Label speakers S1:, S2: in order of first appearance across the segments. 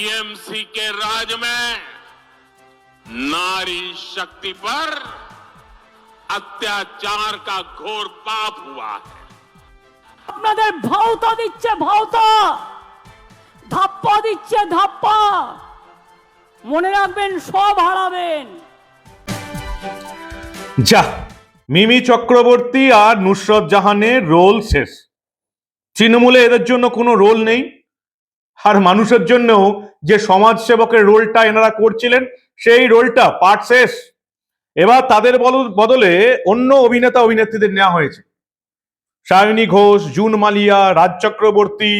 S1: TMC के राज में नारी शक्ति पर अत्याचार का घोर पाप हुआ है
S2: আপনাদের ভাওতা দিচ্ছে ভাওতা ধাপ্পা দিচ্ছে ধাপ্পা মনে রাখবেন সব হারাবেন
S3: যা মিমি চক্রবর্তী আর নুসরত জাহানের রোল শেষ তৃণমূলে এদের জন্য কোনো রোল নেই আর মানুষের জন্যও যে সমাজসেবকের রোলটা এনারা করছিলেন, সেই রোলটা পার্ট শেষ। এবার তাদের বদলে অন্য অভিনেতা, অভিনেত্রীদের নেওয়া হয়েছে। সায়নী ঘোষ, জুন মালিয়া, রাজ চক্রবর্তী,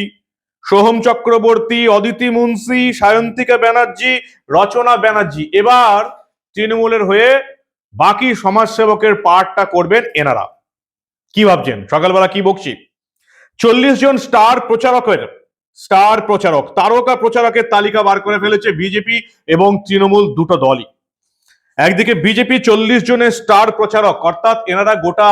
S3: সোহম চক্রবর্তী, অদিতি মুন্সি, সায়ন্তিকা ব্যানার্জি, রচনা ব্যানার্জি। এবার তৃণমূলের হয়ে বাকি সমাজসেবকের পার্টটা করবেন এনারা। কি ভাবছেন? সকালবেলা কি বকছি? চল্লিশ জন স্টার প্রচারকের স্টার প্রচারক, তারকা প্রচারকের তালিকা বার করে ফেলেছে বিজেপি এবং তৃণমূল দুটো দলই। একদিকে বিজেপি চল্লিশ জনের স্টার প্রচারক, অর্থাৎ এনারা গোটা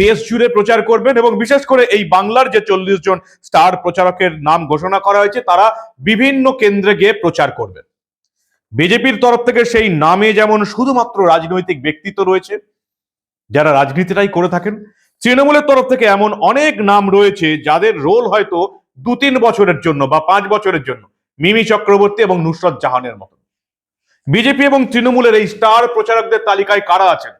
S3: দেশ জুড়ে প্রচার করবেন এবং বিশেষ করে এই বাংলার যে চল্লিশ জন স্টার প্রচারকের নাম ঘোষণা করা হয়েছে, তারা বিভিন্ন কেন্দ্রে গিয়ে প্রচার করবেন। বিজেপির তরফ থেকে সেই নামে যেমন শুধুমাত্র রাজনৈতিক ব্যক্তিত্ব রয়েছে, যারা রাজনীতিটাই করে থাকেন, তৃণমূলের তরফ থেকে এমন অনেক নাম রয়েছে যাদের রোল হয়তো দু তিন বছরের জন্য বা পাঁচ বছরের জন্য মিমি চক্রবর্তী এবং নুসরত জাহানের মতো। বিজেপি এবং তৃণমূলের এই স্টার প্রচারকদের তালিকায় কারা আছেন?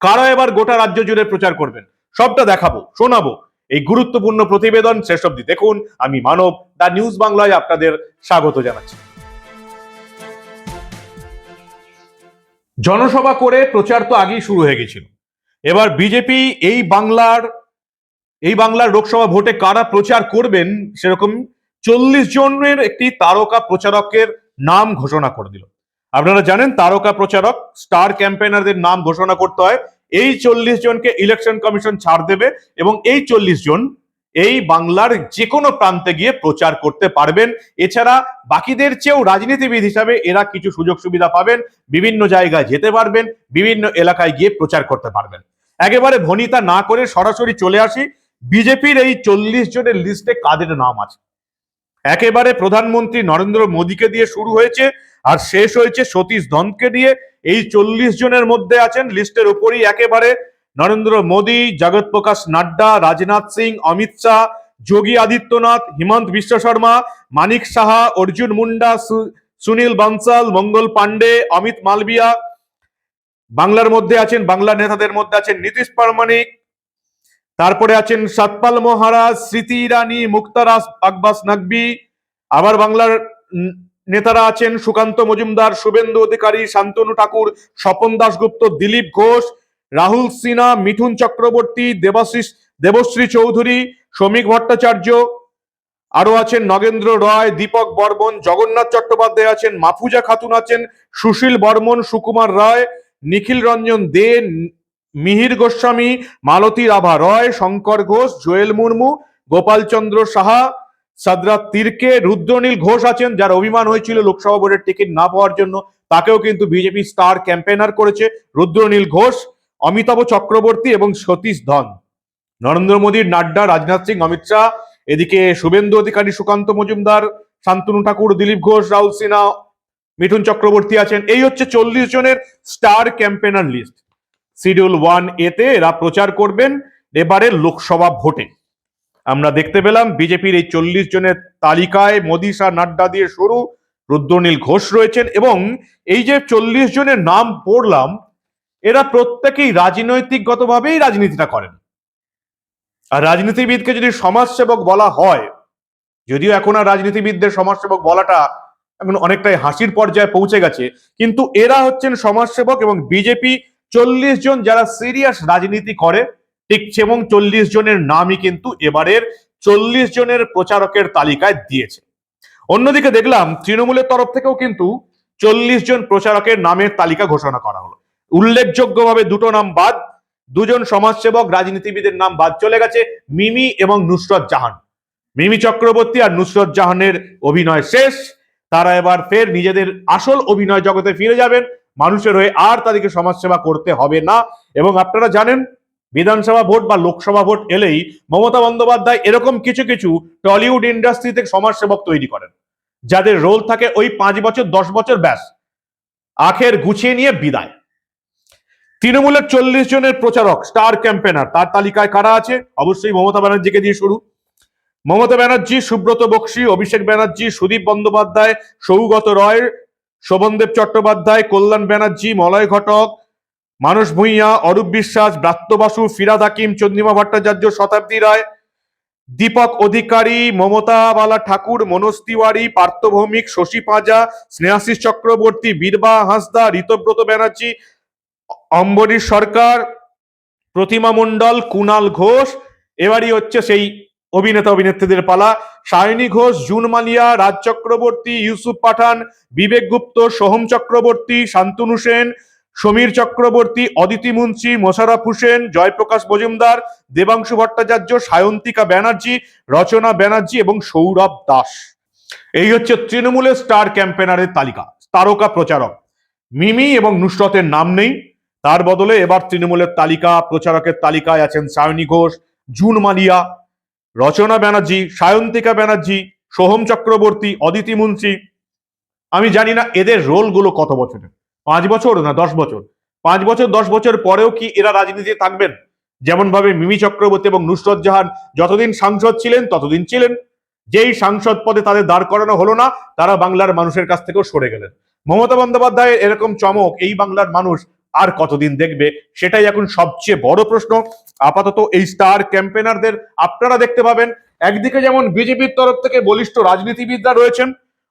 S3: কারা এবার গোটা রাজ্য জুড়ে প্রচার করবেন? সবটা দেখাবো, শোনাবো। এই গুরুত্বপূর্ণ প্রতিবেদন শেষ অব্দি দেখুন। আমি মানব, দা নিউজ বাংলায় আপনাদের স্বাগত জানাচ্ছি। জনসভা করে প্রচার তো আগেই শুরু হয়ে গেছিল। এবার বিজেপি এই বাংলার এই বাংলার লোকসভা ভোটে কারা প্রচার করবেন সেরকম চল্লিশ জনের একটি তারকা প্রচারকের নাম ঘোষণা করে দিল। আপনারা জানেন তারকা প্রচারক, স্টার ক্যাম্পেনারদের নাম ঘোষণা করতে হয়। এই চল্লিশ জনকে ইলেকশন কমিশন ছাড় দেবে এবং এই চল্লিশ জন এই বাংলার যে কোনো প্রান্তে গিয়ে প্রচার করতে পারবেন। এছাড়া বাকিদের চেয়েও রাজনীতিবিদ হিসাবে এরা কিছু সুযোগ সুবিধা পাবেন, বিভিন্ন জায়গায় যেতে পারবেন, বিভিন্ন এলাকায় গিয়ে প্রচার করতে পারবেন। একেবারে ভনিতা না করে সরাসরি চলে আসি। বিজেপির এই চল্লিশ জনের লিস্টে কাদের নাম আছে? একেবারে প্রধানমন্ত্রী নরেন্দ্র মোদীকে দিয়ে শুরু হয়েছে, আর শেষ হয়েছে সতীশ ধনকে দিয়ে। এই চল্লিশ জনের মধ্যে আছেন, লিস্টের উপরই একেবারে নরেন্দ্র মোদী, জগৎ প্রকাশ নাড্ডা, রাজনাথ সিং, অমিত শাহ, যোগী আদিত্যনাথ, হিমন্ত বিশ্ব শর্মা, মানিক সাহা, অর্জুন মুন্ডা সুনীল বানসাল, মঙ্গল পান্ডে অমিত মালবিয়া। বাংলার মধ্যে আছেন, বাংলা নেতাদের মধ্যে আছেন নীতিশ প্রামাণিক তারপরে আছেন সাতপাল মহারাজ, স্মৃতি ইরানি মুক্তারাস আকবাস নাকবি। আবার বাংলার নেতারা আছেন সুকান্ত মজুমদার, শুভেন্দু অধিকারী, শান্তনু ঠাকুর, স্বপন দাশগুপ্ত, দিলীপ ঘোষ, রাহুল সিনহা, মিঠুন চক্রবর্তী, দেবাশিস, দেবশ্রী চৌধুরী, শ্রমিক ভট্টাচার্য। আরও আছেন নগেন্দ্র রয়, দীপক বর্মন, জগন্নাথ চট্টোপাধ্যায় আছেন, মাফুজা খাতুন আছেন, সুশীল বর্মন, সুকুমার রায়, নিখিল রঞ্জন দে মিহির গোস্বামী, মালতী রাভা রয়, শঙ্কর ঘোষ, জোয়েল মুর্মু, গোপালচন্দ্র সাহা, সাদরাত তিরকে, রুদ্রনীল ঘোষ আছেন, যার অভিমান হয়েছিল লোকসভা বোর্ডের টিকিট না পাওয়ার জন্য। তাকেও কিন্তু বিজেপি স্টার ক্যাম্পেনার করেছে রুদ্রনীল ঘোষ, অমিতাভ চক্রবর্তী এবং সতীশ ধন। নরেন্দ্র মোদীর নাড্ডা, রাজনাথ সিং, অমিত শাহ, এদিকে শুভেন্দু অধিকারী সুকান্ত মজুমদার, শান্তনু ঠাকুর, দিলীপ ঘোষ, রাহুল সিনহা, মিঠুন চক্রবর্তী আছেন। এই হচ্ছে চল্লিশ জনের star campaigner list. Schedule one এতে এরা প্রচার করবেন এবারে লোকসভা ভোটে। আমরা দেখতে পেলাম বিজেপির এই চল্লিশ জনের তালিকায় মোদী, শাহ নাড্ডা দিয়ে শুরু, রুদ্রনীল ঘোষ রয়েছেন এবং এই যে চল্লিশ জনের নাম পড়লাম, এরা প্রত্যেকেই রাজনৈতিকগতভাবেই রাজনীতিটা করেন। আর রাজনীতিবিদকে যদি সমাজসেবক বলা হয়, যদিও এখন আর রাজনীতিবিদদের সমাজসেবক বলাটা এখন অনেকটাই হাসির পর্যায়ে পৌঁছে গেছে, কিন্তু এরা হচ্ছেন সমাজসেবক এবং বিজেপি চল্লিশ জন যারা সিরিয়াস রাজনীতি করে, ঠিক এবং চল্লিশ জনের নামই কিন্তু এবারের চল্লিশ জনের প্রচারকের তালিকায় দিয়েছে। অন্যদিকে দেখলাম, তৃণমূলের তরফ থেকেও কিন্তু চল্লিশ জন প্রচারকের নামের তালিকা ঘোষণা করা হলো। উল্লেখযোগ্যভাবে দুটো নাম বাদ, দুজন সমাজসেবক, রাজনীতিবিদের নাম বাদ চলে গেছে, মিমি এবং নুসরত জাহান। মিমি চক্রবর্তী আর নুসরত জাহানের অভিনয় শেষ, তারা এবার ফের নিজেদের আসল অভিনয় জগতে ফিরে যাবেন। মানুষের হয়ে আর তাদেরকে সমাজসেবা করতে হবে না। এবং আপনারা জানেন, বিধানসভা ভোট বা লোকসভা ভোট এলেই মমতা বন্দ্যোপাধ্যায় এরকম কিছু কিছু টলিউড ইন্ডাস্ট্রি থেকে সমাজসেবক তৈরি করেন, যাদের রোল থাকে ওই পাঁচ বছর, দশ বছর ব্যাস। আখের গুছিয়ে নিয়ে বিদায়। তৃণমূলের চল্লিশ জনের প্রচারক, স্টার ক্যাম্পেনার তার তালিকায় কারা আছে? অবশ্যই মমতা ব্যানার্জিকে দিয়ে শুরু। মমতা ব্যানার্জি, সুব্রত বক্সি, অভিষেক ব্যানার্জি, সুদীপ বন্দ্যোপাধ্যায়, সৌগত রয় শোভনদেব চট্টোপাধ্যায়, কল্যাণ ব্যানার্জি, মলয় ঘটক, মানস ভূঁইয়া, অরূপ বিশ্বাস, ব্রাত্য বাসু, ফিরাদ হাকিম, চন্দ্রিমা ভট্টাচার্য, শতাব্দী রায়, দীপক অধিকারী, মমতা বালা ঠাকুর, মনোজ তিওয়ারি, পার্থ ভৌমিক, শশী পাঁজা, স্নেহাশিস চক্রবর্তী, বীরবা হাঁসদা, ঋতব্রত ব্যানার্জি, অম্বরীশ সরকার, প্রতিমা মণ্ডল, কুনাল ঘোষ, এবারই হচ্ছে সেই অভিনেতা অভিনেত্রীদের পালা, সায়নী ঘোষ, জুন মালিয়া, রাজ চক্রবর্তী, ইউসুফ পাঠান, বিবেক গুপ্ত, সোহম চক্রবর্তী, শান্তনু সেন, সমীর চক্রবর্তী, অদিতি মুন্সি, মোশারফ হোসেন, জয়প্রকাশ মজুমদার, দেবাংশু ভট্টাচার্য, সায়ন্তিকা ব্যানার্জি, রচনা ব্যানার্জি এবং সৌরভ দাস। এই হচ্ছে তৃণমূলের স্টার ক্যাম্পেনারের তালিকা, তারকা প্রচারক। মিমি এবং নুসরতের নাম নেই, তার বদলে এবার তৃণমূলের তালিকা, প্রচারকের তালিকায় আছেন সায়নী ঘোষ, জুন মালিয়া রচনা ব্যানার্জি, সায়ন্তিকা ব্যানার্জি, সোহম চক্রবর্তী, অদিতি মুন্সি। আমি জানি না এদের রোলগুলো কত বছরের। পাঁচ বছর না দশ বছর? পাঁচ বছর, দশ বছর পরেও কি এরা রাজনীতিতে থাকবেন? যেমন ভাবে মিমি চক্রবর্তী এবং নুসরত জাহান যতদিন সাংসদ ছিলেন, ততদিন ছিলেন। যেই সাংসদ পদে তাদের দাঁড় করানো হলো না, তারা বাংলার মানুষের কাছ থেকেও সরে গেলেন। মমতা বন্দ্যোপাধ্যায়ের এরকম চমক, এই বাংলার মানুষ আর কতদিন দেখবে? সেটাই এখন সবচেয়ে বড় প্রশ্ন। আপাতত এই স্টার ক্যাম্পেনারদের আপনারা দেখতে পাবেন। একদিকে যেমন বিজেপির তরফ থেকে বলিষ্ঠ রাজনীতিবিদরা রয়েছেন,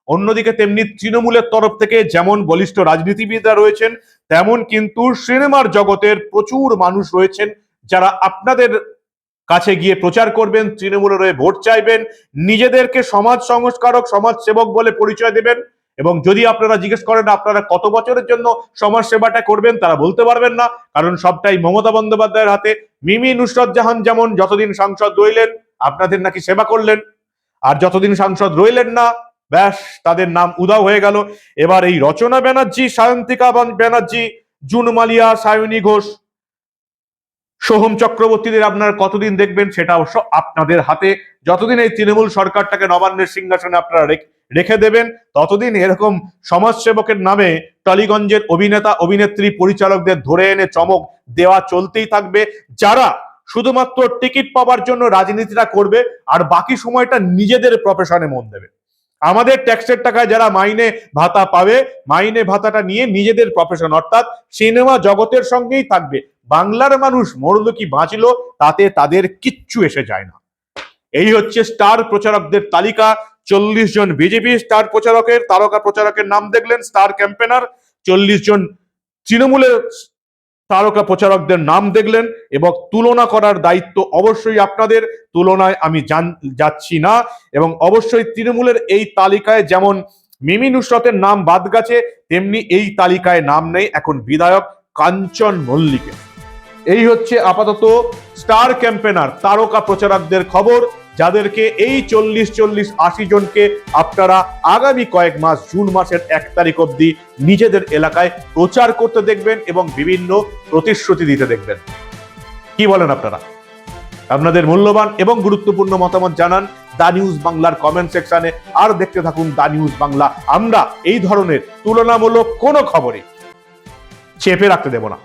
S3: অন্যদিকে তেমনি তৃণমূলের তরফ থেকে যেমন বলিষ্ঠ রাজনীতিবিদরা রয়েছেন, তেমন কিন্তু সিনেমার জগতের প্রচুর মানুষ রয়েছেন যারা আপনাদের কাছে গিয়ে প্রচার করবেন, তৃণমূলের হয়ে ভোট চাইবেন, নিজেদেরকে সমাজ সংস্কারক সমাজ সেবক বলে পরিচয় দেবেন। এবং যদি আপনারা জিজ্ঞেস করেন আপনারা কত বছরের জন্য সমাজ সেবাটা করবেন, তারা বলতে পারবেন না। কারণ সবটাই মমতা বন্দ্যোপাধ্যায়ের হাতে। মিমি নুসরত জাহান যেমন যতদিন সাংসদ রইলেন, আপনাদের নাকি সেবা করলেন। আর যতদিন সাংসদ রইলেন না, ব্যাস, তাদের নাম উদাও হয়ে গেল। এবার এই রচনা ব্যানার্জি, সায়ন্তিকা ব্যানার্জি, জুন মালিয়া, সায়নী ঘোষ, সোহম চক্রবর্তীদের আপনারা কতদিন দেখবেন, সেটা অবশ্য আপনাদের হাতে। যতদিন এই তৃণমূল সরকারটাকে নবান্নের সিংহাসনে আপনারা রেখ- রেখে দেবেন। ততদিন এরকম সমাজসেবকের নামে টালিগঞ্জের অভিনেতা, অভিনেত্রী, পরিচালকদের ধরে এনে চমক দেওয়া চলতেই থাকবে। যারা শুধুমাত্র টিকিট পাওয়ার জন্য রাজনীতিটা করবে আর বাকি সময়টা নিজেদের প্রফেশনে মন দেবে। আমাদের ট্যাক্সের টাকায় যারা মাইনে ভাতা পাবে, মাইনে ভাতাটা নিয়ে নিজেদের প্রফেশন অর্থাৎ সিনেমা জগতের সঙ্গেই থাকবে। বাংলার মানুষ মরল কি বাঁচলো, তাতে তাদের কিচ্ছু এসে যায় না। এই হচ্ছে স্টার প্রচারকদের তালিকা। চল্লিশ জন বিজেপি স্টার প্রচারকের, তারকা প্রচারকের নাম দেখলেন, স্টার ক্যাম্পেনার। চল্লিশ জন তৃণমূলের তারকা প্রচারকদের নাম দেখলেন এবং তুলনা করার দায়িত্ব অবশ্যই আপনাদের। তুলনায় আমি যাচ্ছি না এবং অবশ্যই তৃণমূলের এই তালিকায় যেমন মিমি নুসরতের নাম বাদ গেছে, তেমনি এই তালিকায় নাম নেই এখন বিধায়ক কাঞ্চন মল্লিকের। এই হচ্ছে আপাতত স্টার ক্যাম্পেনার, তারকা প্রচারকদের খবর। যাদেরকে এই চল্লিশ চল্লিশ আশি জনকে আপনারা আগামী কয়েক মাস, জুন মাসের এক তারিখ অবধি নিজেদের এলাকায় প্রচার করতে দেখবেন এবং বিভিন্ন প্রতিশ্রুতি দিতে দেখবেন। কি বলেন আপনারা? আপনাদের মূল্যবান এবং গুরুত্বপূর্ণ মতামত জানান দা নিউজ বাংলার কমেন্ট সেকশনে আর দেখতে থাকুন দা নিউজ বাংলা। আমরা এই ধরনের তুলনামূলক কোনো খবরই চেপে রাখতে দেব না।